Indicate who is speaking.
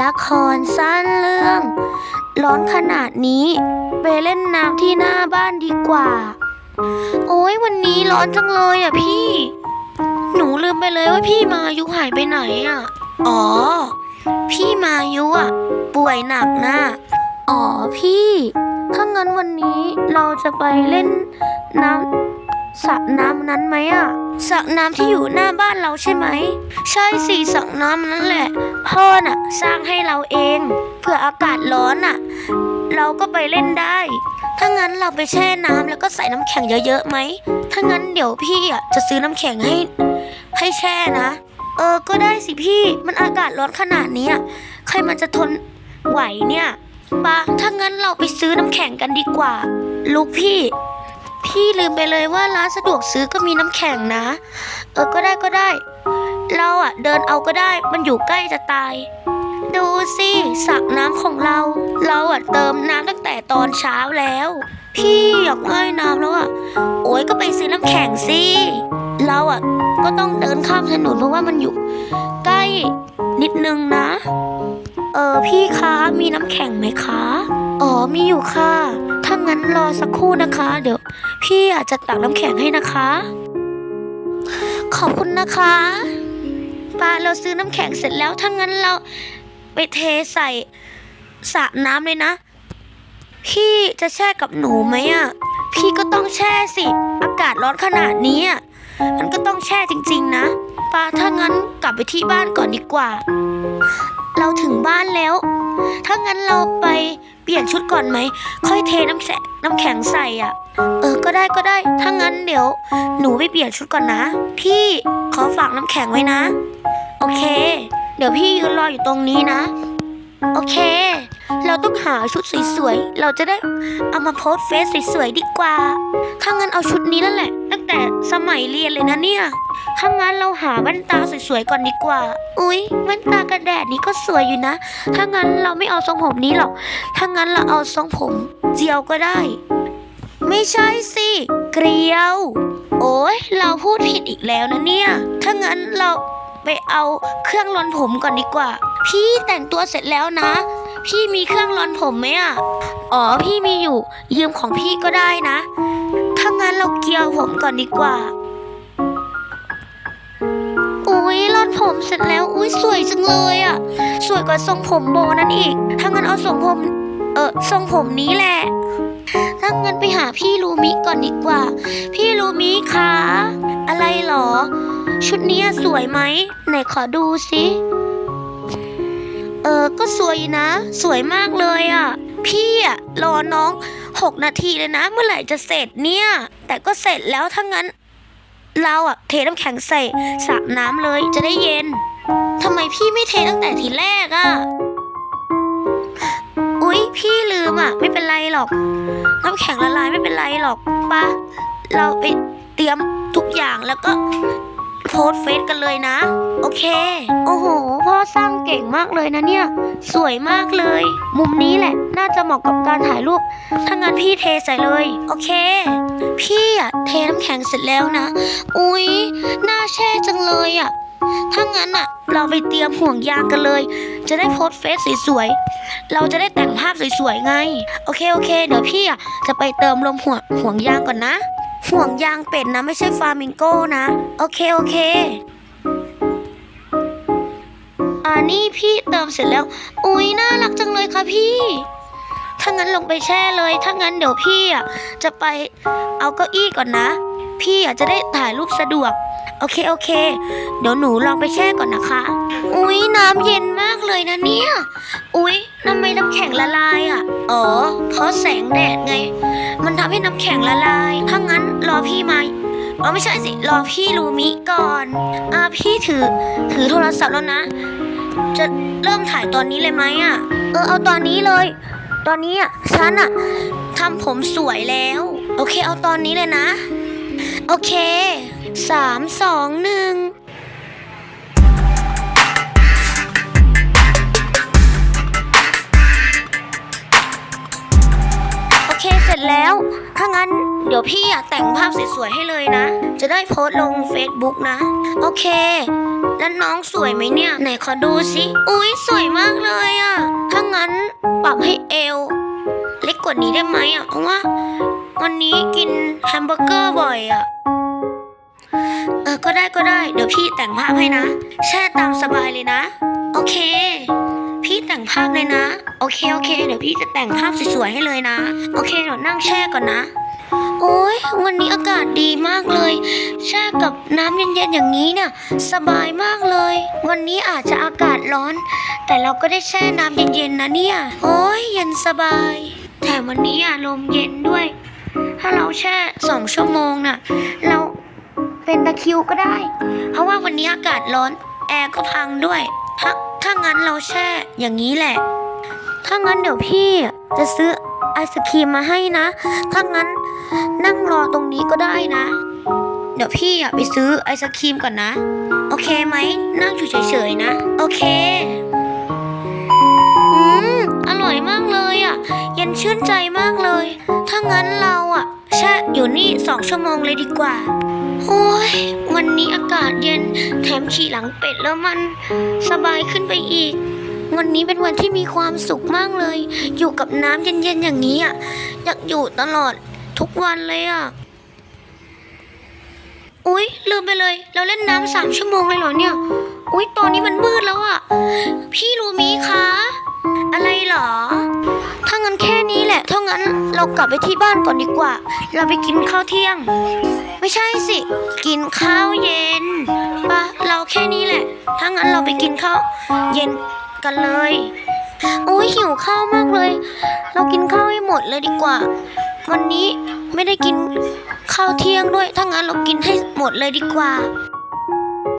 Speaker 1: ละครสั้นเรื่อง ร้อนขนาดนี้ ไปเล่นน้ำที่หน้าบ้านดีกว่า โอ้ยวันนี้ร้อนจังเลยอะพี่ หนูลืมไปเลยว่าพี่มายุหายไปไหนอะ อ๋อ พี่มายุอะ ป่วยหนักนะอ๋อพี่ ถ้างั้นวันนี้เราจะไปเล่นน้ำ สระน้ำนั้นไหมอะสระน้ำที่อยู่หน้าบ้านเราใช่ไหม ใช่สิสระน้ำนั้นแหละ พ่อน่ะ สร้างให้เราเองเผื่ออากาศร้อนน่ะ เราก็ไปเล่นได้ ถ้างั้นเราไปแช่น้ำแล้วก็ใส่น้ำแข็งเยอะๆไหม ถ้างั้นเดี๋ยวพี่อะจะซื้อน้ำแข็งให้ ให้แช่นะ เออก็ได้สิพี่มันอากาศร้อนขนาดนี้อะใครมันจะทนไหวเนี่ยปะถ้างั้นเราไปซื้อน้ำแข็งกันดีกว่า ลูกพี่ พี่ลืมไปเลยว่าร้านสะดวกซื้อก็มีน้ำแข็งนะ เออก็ได้ก็ได้ เราอะเดินเอาก็ได้มันอยู่ใกล้จะตาย ดูสิสระน้ำของเรา เราอะเติมน้ำตั้งแต่ตอนเช้าแล้ว พี่อยากว่ายน้ำแล้วอะโอ้ยก็ไปซื้อน้ำแข็งสิเราอะก็ต้องเดินข้ามถนนเพราะว่ามันอยู่ ใกล้นิดนึงนะ เออพี่คะมีน้ำแข็งไหมคะ อ๋อมีอยู่ค่ะ ถ้างั้นรอสักครู่นะคะ เดี๋ยวพี่อาจจะตักน้ำแข็งให้นะคะ ขอบคุณนะคะปาเราซื้อน้ำแข็งเสร็จแล้วถ้างั้นเราไปเทใส่สระน้ำเลยนะ พี่จะแช่กับหนูไหมอะ พี่ก็ต้องแช่สิ อากาศร้อนขนาดนี้อะมันก็ต้องแช่จริง ๆ นะปาถ้างั้นกลับไปที่บ้านก่อนดีกว่า เราถึงบ้านแล้ว ถ้างั้นเราไปเปลี่ยนชุดก่อนไหม ค่อยเทน้ำแข็งน้ำแข็งใส่อะ เออ ก็ได้ก็ได้ ถ้างั้นเดี๋ยว หนูไปเปลี่ยนชุดก่อนนะ พี่ขอฝากน้ำแข็งไว้นะ โอเค เดี๋ยวพี่ยืนรออยู่ตรงนี้นะ โอเค เราต้องหาชุดสวยๆ เราจะได้เอามาโพสเฟซสวยๆดีกว่า ถ้างั้นเอาชุดนี้นั่นแหละ ตั้งแต่สมัยเรียนเลยนะเนี่ย ถ้างั้นเราหาแว่นตาสวยๆก่อนดีกว่า อุ๊ยแว่นตากันแดดนี้ก็สวยอยู่นะ ถ้างั้นเราไม่เอาทรงผมนี้หรอก ถ้างั้นเราเอาทรงผม เจียวก็ได้ ไม่ใช่สิ เกลียว โอ้ยเราพูดผิดอีกแล้วนะเนี่ย ถ้างั้นเราไปเอาเครื่องรอนผมก่อนดีกว่า พี่แต่งตัวเสร็จแล้วนะ พี่มีเครื่องรอนผมไหมอะ อ๋อพี่มีอยู่ ยืมของพี่ก็ได้นะ ถ้างั้นเราเกลียวผมก่อนดีกว่า ผมเสร็จแล้วอุ้ยสวยจังเลยอะ สวยกว่าทรงผมโบนั่นอีก ถ้างั้นเอาทรงผม เออทรงผมนี้แหละถ้างั้นไปหาพี่ลูมิก่อนดีกว่า พี่ลูมิคะอะไรหรอ ชุดนี้สวยไหมไหนขอดูสิเออก็สวยนะ สวยมากเลยอะ พี่อะรอน้องหกนาทีเลยนะ เมื่อไหร่จะเสร็จเนี่ย แต่ก็เสร็จแล้วถ้างั้น เราอะเทน้ำแข็งใส่สระน้ำเลยจะได้เย็นทำไมพี่ไม่เทตั้งแต่ทีแรกอะอุ๊ย พี่ลืมอะไม่เป็นไรหรอก น้ำแข็งละลายไม่เป็นไรหรอกปะเราไปเตรียมทุกอย่างแล้วก็โพสต์เฟซกันเลยนะ โอเค โอ้โหพ่อ สร้างเก่งมากเลยนะเนี่ย สวยมากเลย มุมนี้แหละน่าจะเหมาะกับการถ่ายรูปถ้างั้นพี่เทใส่เลย โอเค พี่อะเทน้ำแข็งเสร็จแล้วนะ อุ๊ยน่าแช่จังเลยอะถ้างั้นอะเราไปเตรียมห่วงยางกันเลย จะได้โพสเฟซสวยๆ เราจะได้แต่งภาพสวยๆไง โอเคโอเค เดี๋ยวพี่อะจะไปเติมลมห่วงห่วงยางก่อนนะ ห่วงยางเป็ดนะไม่ใช่ฟามิงโก้นะ โอเคโอเค นี่พี่เติมเสร็จแล้ว อุ๊ยน่ารักจังเลยค่ะพี่ ถ้างั้นลงไปแช่เลย ถ้างั้นเดี๋ยวพี่อะจะไปเอาเก้าอี้ก่อนนะ พี่อะจะได้ถ่ายรูปสะดวก โอเคโอเค เดี๋ยวหนูลองไปแช่ก่อนนะคะ อุ๊ยน้ำเย็นมากเลยนะเนี่ย อุ๊ยทำไมน้ำแข็งละลายอะ อ๋อ เพราะแสงแดดไง มันทำให้น้ำแข็งละลาย ถ้างั้นรอพี่มาอ๋อไม่ใช่สิ รอพี่ลูมิก่อน อ่าพี่ถือ ถือโทรศัพท์แล้วนะ จะเริ่มถ่ายตอนนี้เลยไหมอะ เออเอาตอนนี้เลย ตอนนี้อะฉันอะทำผมสวยแล้ว โอเคเอาตอนนี้เลยนะ โอเคสามสองหนึ่ง สสร็จแล้ว ถ้างั้นเดี๋ยวพี่อะแต่งภาพสวยๆให้เลยนะ จะได้โพสต์ลง Facebook นะ โอเค แล้วน้องสวยไหมเนี่ย ไหนขอดูสิอุ๊ยสวยมากเลยอะถ้างั้นปรับให้เอว เล็กกว่านี้ได้ไหมอะเพราะว่า วันนี้กินแฮมเบอร์เกอร์บ่อยอะเออก็ได้ก็ได้ เดี๋ยวพี่แต่งภาพให้นะ แช่ตามสบายเลยนะ โอเค พี่แต่งภาพเลยนะ โอเคโอเค เดี๋ยวพี่จะแต่งภาพสวยๆให้เลยนะ โอเคเดี๋ยวนั่งแช่ก่อนนะ โอ้ยวันนี้อากาศดีมากเลย แช่กับน้ำเย็นๆอย่างนี้เนี่ยสบายมากเลย วันนี้อาจจะอากาศร้อน แต่เราก็ได้แช่น้ำเย็นๆนะเนี่ย โอ้ยเย็นสบายแถมวันนี้อะลมเย็นด้วย ถ้าเราแช่สองชั่วโมงน่ะเราเป็นตะคิวก็ได้ เพราะว่าวันนี้อากาศร้อนแอร์ก็พังด้วยถ้า ถ้างั้นเราแช่อย่างนี้แหละ ถ้างั้นเดี๋ยวพี่จะซื้อไอศครีมมาให้นะ ถ้างั้นนั่งรอตรงนี้ก็ได้นะ เดี๋ยวพี่อะไปซื้อไอศครีมก่อนนะ โอเคไหม นั่งอยู่เฉยๆนะ โอเค อืม อร่อยมากเลยอะเย็นชื่นใจมากเลย องชั่วโมงเลยดีกว่า โอ้ย วันนี้อากาศเย็น แถมขี่หลังเป็ดแล้วมันสบายขึ้นไปอีก วันนี้เป็นวันที่มีความสุขมากเลย อยู่กับน้ำเย็นๆอย่างนี้อะ อยากอยู่ตลอดทุกวันเลยอะ อุ๊ย ลืมไปเลย เราเล่นน้ำสามชั่วโมงเลยเหรอเนี่ย อุ๊ย ตอนนี้มันมืดแล้วอะ พี่รูมีคะ เรากลับไปที่บ้านก่อนดีกว่า เราไปกินข้าวเที่ยง ไม่ใช่สิ กินข้าวเย็นปะเราแค่นี้แหละ ถ้างั้นเราไปกินข้าวเย็นกันเลยโอ้ยหิวข้าวมากเลย เรากินข้าวให้หมดเลยดีกว่า วันนี้ไม่ได้กินข้าวเที่ยงด้วย ถ้างั้นเรากินให้หมดเลยดีกว่า